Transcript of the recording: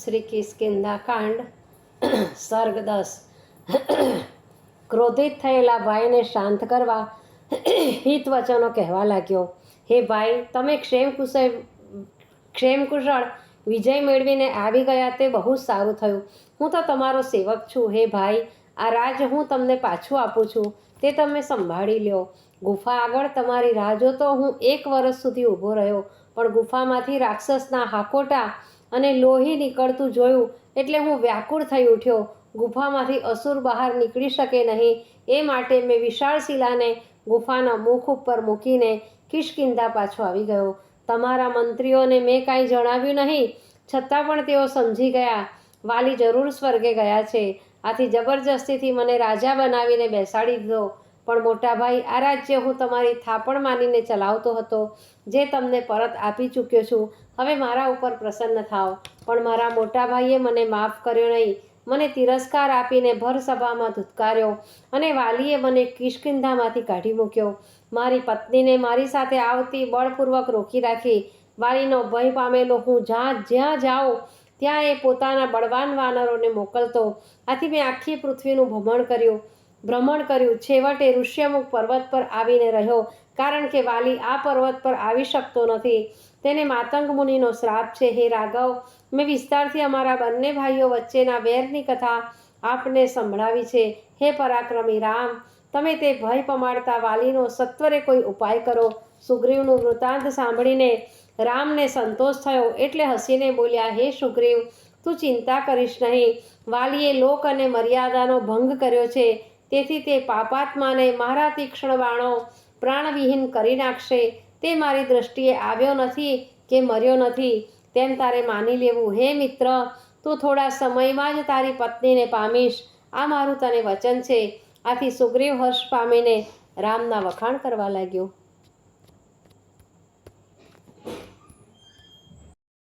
શ્રી કિસ્કિંદા કાંડ સર્ગ દસ ક્રોધિત થયેલા ભાઈને શાંત કરવા હિત વચનો કહેવા લાગ્યો. હે ભાઈ, તમે ક્ષેમ કુશળ ક્ષેમ કુશળ વિજય મેળવીને આવી ગયા તે બહુ જ સારું થયું. હું તો તમારો સેવક છું. હે ભાઈ, આ રાજ હું તમને પાછું આપું છું. તે તમે સંભાળી લ્યો. ગુફા આગળ તમારી રાહ જોતો હું એક વર્ષ સુધી ઊભો રહ્યો, પણ ગુફામાંથી રાક્ષસના હાકોટા અને લોહી નીકળતું જોયું એટલે હું વ્યાકુળ થઈ ઉઠ્યો. ગુફામાંથી અસુર બહાર નીકળી શકે નહીં. એ માટે મેં વિશાળ શિલાને ગુફાના મુખ ઉપર મૂકીને કિશકિંદા પાછો આવી ગયો. તમારા મંત્રીઓને મેં કાંઈ જણાવ્યું નહીં. છતાં પણ તેઓ સમજી ગયા. વાલી જરૂર સ્વર્ગે ગયા છે. આથી જબરજસ્તીથી મને રાજા બનાવીને બેસાડી દીધો પણ મોટા ભાઈ આ રાજ્ય હું તમારી થાપણ માનીને ચલાવતો હતો, જે તમને પરત આપી ચૂક્યો છું. હવે મારા ઉપર પ્રસન્ન થાઓ. પણ મારા મોટા ભાઈએ મને માફ કર્યો નહીં. મને તિરસ્કાર આપીને ભર સભામાં ધુતકાર્યો અને વાલીએ મને કિષ્કિંધામાંથી કાઢી મૂક્યો. મારી પત્નીને મારી સાથે આવતી બળપૂર્વક રોકી રાખી. વાલીનો ભય પામેલો હું જ્યાં જ્યાં જાઉં, ત્યાં એ પોતાના બળવાન વાનરોને મોકલતો. આથી મેં આખી પૃથ્વીનું ભ્રમણ કર્યું. ભ્રમણ કર્યું. છેવટે ઋષ્યમુખ પર્વત પર આવીને રહ્યો. કારણ કે વાલી આ પર્વત પર આવી શકતો નથી. તેને માતંગ મુનિનો શ્રાપ છે. હે રાઘવ, મેં વિસ્તારથી અમારા બંને ભાઈઓ વચ્ચેના વેરની કથા આપને સંભળાવી છે. હે પરાક્રમી રામ, તમે તે ભય પમાડતા વાલીનો સત્વરે કોઈ ઉપાય કરો. સુગ્રીવનું વૃત્તાંત સાંભળીને રામને સંતોષ થયો એટલે હસીને બોલ્યા, હે સુગ્રીવ, તું ચિંતા કરીશ નહીં. વાલીએ લોક અને મર્યાદાનો ભંગ કર્યો છે. તેથી તે પાપાત્માને મારા તીક્ષ્ણ બાણો પ્રાણવિહીન કરી નાખશે. તે મારી દ્રષ્ટિએ આવ્યો નથી કે મર્યો નથી. તેમ તારે માની લેવું. હે મિત્ર, તું થોડા સમયમાં જ તારી પત્નીને પામીશ. આ મારું તને વચન છે. આથી સુગ્રીવ હર્ષ પામીને રામના વખાણ કરવા લાગ્યો.